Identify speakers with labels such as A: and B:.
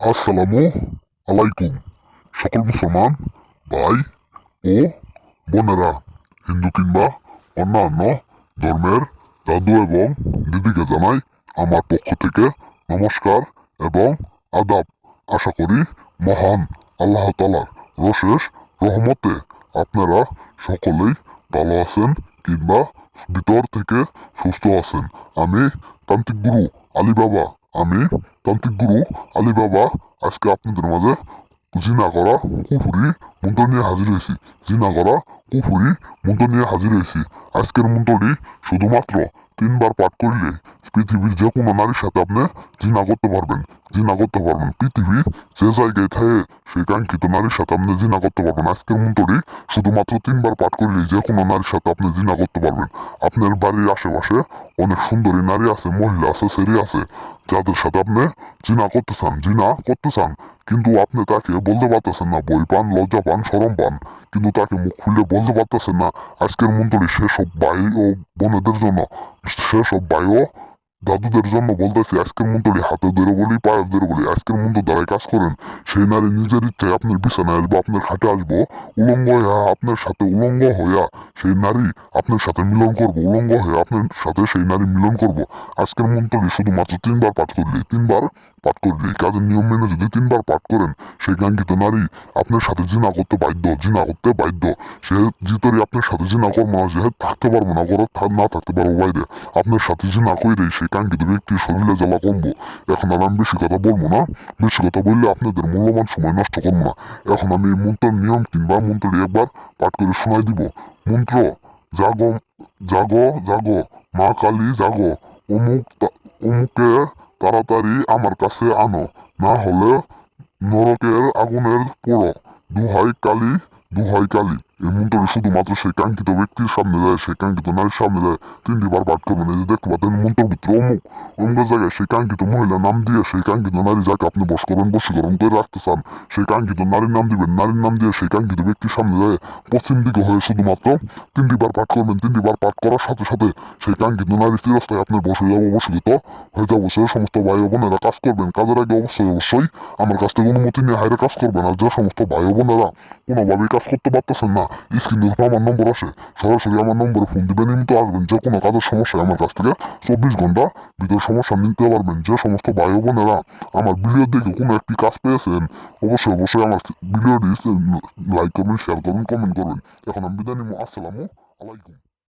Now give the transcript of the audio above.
A: আসসালামু আলাইকুম। সকল মুসলমান, ভাই ও বোনেরা, হিন্দু কিংবা অন্যান্য ধর্মের দাদু এবং দিদিকে জানাই আমার পক্ষ থেকে নমস্কার এবং আদাব। আশা করি মহান আল্লাহ তালার রশেষ রহমতে আপনারা সকলেই ভালো আছেন কিংবা ভিতর থেকে সুস্থ আছেন। আমি তান্ত্রিক গুরু আলী বাবা আমি, তান্ত্রিক গুরু, আলী বাবা, আজকে আপনাদের মাঝে জিনা করা কুফুরি মন্ত্র নিয়ে হাজির হয়েছি। জিনা করা কুফুরি মন্ত্র নিয়ে হাজির হয়েছি। আজকের মন্ত্রটি শুধুমাত্র তিনবার পাঠ করলে পৃথিবীর যে কোনো নারীর সাথে আপনি জিনা করতে পারবেন। জিনা করতে পারবেন পৃথিবী যে জায়গায় থাকে সেই কাঙ্ক্ষিত নারীর সাথে আপনি জিনা করতে পারবেন আজকের মন্ত্রটি শুধুমাত্র তিনবার পাঠ করলে যে কোনো নারীর সাথে আপনি জিনা করতে পারবেন আপনার বাড়ির আশেপাশে অনেক সুন্দরী নারী আছে, মহিলা আছে ছেলে আছে, যাদের সাথে আপনি জিনা করতে চান, জিনা করতে চান, কিন্তু আপনি তাকে বলতে পারতেছেন না, বই পান, লজ্জা পান সরম পান, কিন্তু তাকে মুখ খুলে বলতে পারতেছেন না। আজকের মন্ত্রী সেসব ভাই ও বোনেদের জন্য, সেসব ভাই ও দাদুদের জন্য বলতেছি, আজকের মন্ত্রী হাতে ধরে বলি, পায়ে ধরে বলি, আজকের মন্ত্র দ্বারাই কাজ করেন। সেই নারী নিজের ইচ্ছায় আপনার বিছানায় আসব, আপনার খাটে আসব, উলঙ্গ হইয়া আপনার সাথে উলঙ্গ হইয়া সেই নারী আপনার সাথে মিলন করব, উলঙ্গ হয়ে আপনার সাথে সেই নারী মিলন করব। আজকের মন্ত্রী শুধুমাত্র তিনবার পাঠ করলে, তিনবার পাঠ করলে কাজের নিয়ম মেনে যদি তিনবার পাঠ করেন, সেই কাঙ্ক্ষিত নারী আপনার সাথে জিনা করতে বাধ্য, জিনা করতে বাধ্য। সে জিতরে আপনার সাথে জিনা করব না যে থাকতে পারব না, ঘরে না থাকতে পারব, বাইরে। আপনার সাথে জিনা কইরে সেই কাঙ্ক্ষিত ব্যক্তির শরীরে জ্বালা কমবো। এখন আর আমি বেশি কথা বলব না। বেশি কথা বললে আপনাদের মূল্যবান সময় নষ্ট করব না। এখন আমি এই মন্ত্রের নিয়ম কিংবা মন্ত্রটি একবার পাঠ করে শোনাই দিব। মন্ত্র, জাগো জাগো জাগো, মা কালী জাগো। অমুক অমুকে তাড়াতাড়ি আমার কাছে আনো না হলে নরকের আগুনের পোড়ো। দুহাই কালী দুহাই কালী। এই মন্ত্রটি শুধুমাত্র সেই কাঙ্ক্ষিত ব্যক্তির সামনে দেয়, সেই কাঙ্ক্ষিত নারীর সামনে দেয়। তিনটি বার পাঠ করবেন, এই যে দেখতে পাচ্ছেন মন্ত্রের ভিতরে অমুক। অমুক জায়গায় সেই কাঙ্ক্ষিত মহিলা নাম দিয়ে সেই কাঙ্ক্ষিত নারী যাকে আপনি বস করবেন, বশীকরণ করে রাখতে চান, সেই কাঙ্ক্ষিত নারীর নাম দিবেন, নারীর নাম দিয়ে সেই কাঙ্ক্ষিত ব্যক্তির সামনে দেয়। পশ্চিম দিকে হয়ে শুধুমাত্র তিনটি বার পাঠ করবেন তিনটি বার পাঠ করার সাথে সাথে সেই কাঙ্ক্ষিত নারী স্থিরস্থায় আপনার বসে যাব বসীভূত হয়ে যাব, সে সমস্ত ভাই বোনেরা কাজ করবেন। কাজের আগে অবশ্যই অবশ্যই আমার কাছ থেকে অনুমতি নিয়ে হাইরে কাজ করবেন, আর যে সমস্ত ভাই বোনেরা কোনোভাবেই কাজ করতে পারতেছেন না। স্ক্রিন উপর আমার নম্বর আসে। সরাসরি আমার নম্বরে ফোন দিবেন নিতে আসবেন। যে কোনো কাজের সমস্যায় আমার কাছ থেকে, চব্বিশ ঘণ্টা ভিতরে সমস্যা নিতে পারবেন। যে সমস্ত ভাই বোনেরা আমার ভিডিও দেখে কোনো একটি কাজ পেয়েছেন, অবশ্যই অবশ্যই আমার ভিডিওটি লাইক করবেন শেয়ার করবেন কমেন্ট করবেন। এখন আমি বিদায় নিব। আসসালামু আলাইকুম।